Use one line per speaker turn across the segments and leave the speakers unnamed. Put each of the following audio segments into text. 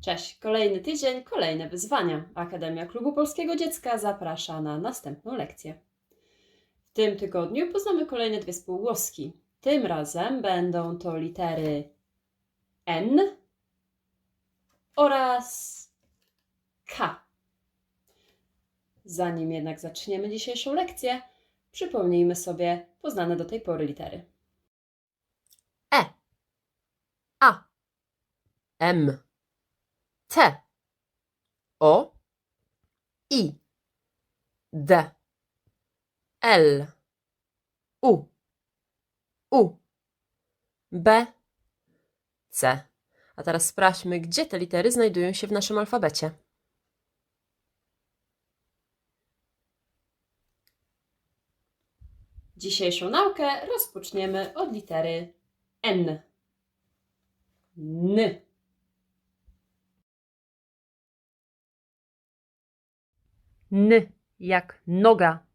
Cześć! Kolejny tydzień, kolejne wyzwania. Akademia Klubu Polskiego Dziecka zaprasza na następną lekcję. W tym tygodniu poznamy kolejne dwie spółgłoski. Tym razem będą to litery N oraz K. Zanim jednak zaczniemy dzisiejszą lekcję, przypomnijmy sobie poznane do tej pory litery.
E A M T O I D L U U B C. A teraz sprawdźmy, gdzie te litery znajdują się w naszym alfabecie.
Dzisiejszą naukę rozpoczniemy od litery N. N.
N jak noga.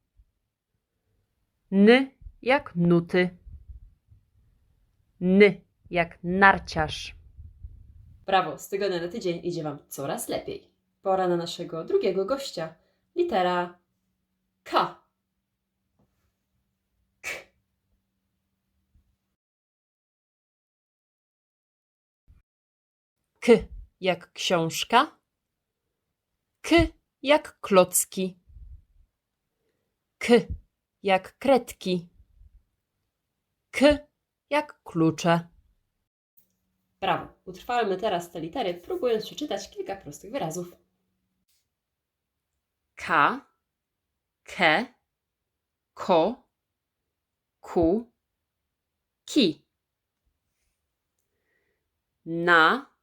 N jak nuty. N jak narciarz.
Brawo, z tygodnia na tydzień idzie Wam coraz lepiej. Pora na naszego drugiego gościa. Litera K. K.
K jak książka. K jak klocki. K jak kredki. K jak klucze.
Brawo. Utrwalmy teraz te litery, próbując przeczytać kilka prostych wyrazów.
K, ke, ko, ku, ki. Na,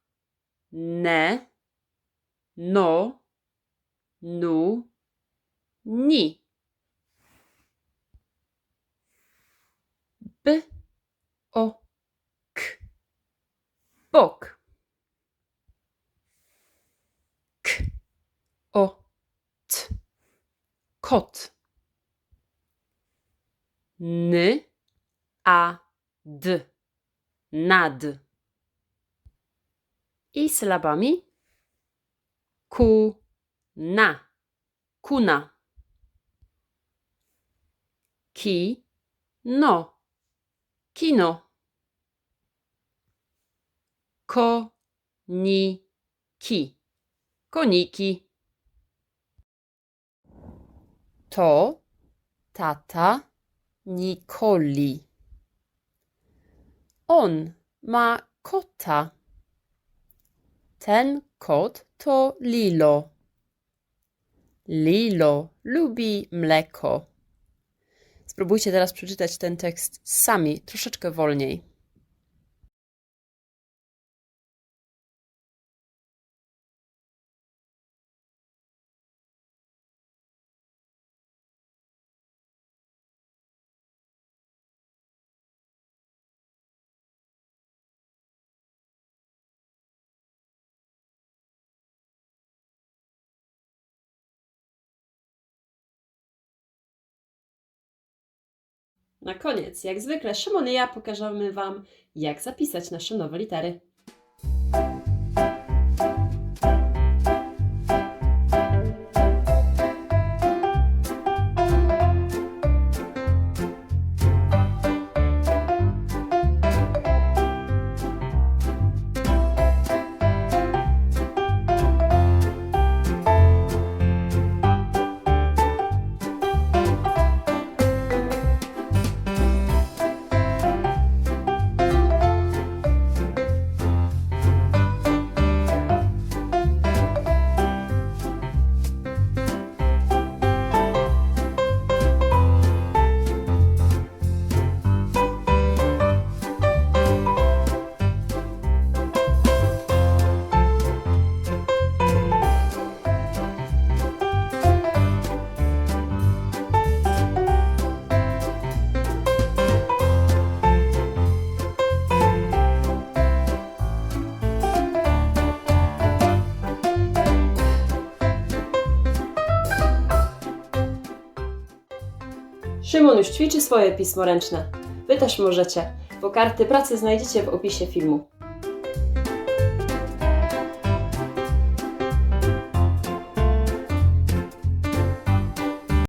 ne, no, nu, ni. B, o, k. Bok. K, o, t. Kot. N, a, d. Nad. I sylabami ku, na. Kuna. Ki, no. Kino. Ko, ni, ki. Koniki. To tata Nikoli. On ma kota. Ten kot to Lilo. Lilo lubi mleko. Spróbujcie teraz przeczytać ten tekst sami, troszeczkę wolniej.
Na koniec, jak zwykle, Szymon i ja pokażemy Wam, jak zapisać nasze nowe litery. Szymon już ćwiczy swoje pismo ręczne. Wy też możecie, bo karty pracy znajdziecie w opisie filmu.